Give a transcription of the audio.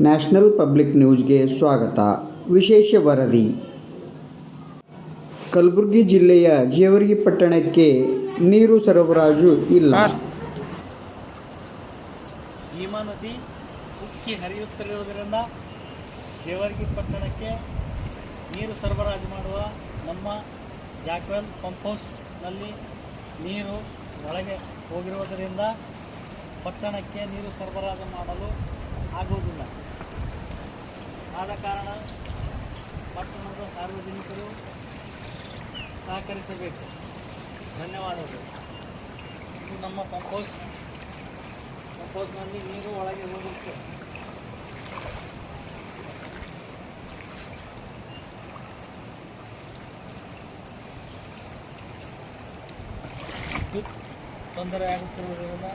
National public ನ್ಯೂಸ್ಗೆ ಸ್ವಾಗತ. ವಿಶೇಷ ವರದಿ. ಕಲಬುರಗಿ ಜಿಲ್ಲೆಯ ಜೇವರ್ಗಿ ಪಟ್ಟಣಕ್ಕೆ ನೀರು ಸರಬರಾಜು ಇಲ್ಲ. ಭೀಮಾ ನದಿ ಉಕ್ಕಿ ಹರಿಯುತ್ತಿರುವುದರಿಂದ ಜೇವರ್ಗಿ ಪಟ್ಟಣಕ್ಕೆ ನೀರು ಸರಬರಾಜು ಮಾಡುವ ನಮ್ಮ ಜಾಕ್ವೆಲ್ ಪಂಪ್ ಹೌಸ್ನಲ್ಲಿ ನೀರು ಒಳಗೆ ಹೋಗಿರುವುದರಿಂದ ಪಟ್ಟಣಕ್ಕೆ ನೀರು ಸರಬರಾಜು ಮಾಡಲು ಆದ ಕಾರಣ ಪಟ್ಟಣದ ಸಾರ್ವಜನಿಕರು ಸಹಕರಿಸಬೇಕು. ಧನ್ಯವಾದಗಳು. ಇದು ನಮ್ಮ ಪಂಪೋಸ್. ಪಂಪೋಸ್ನಲ್ಲಿ ನೀರು ಒಳಗೆ ಹೋಗುತ್ತೆ ತೊಂದರೆ ಆಗುತ್ತಿರುವುದರಿಂದ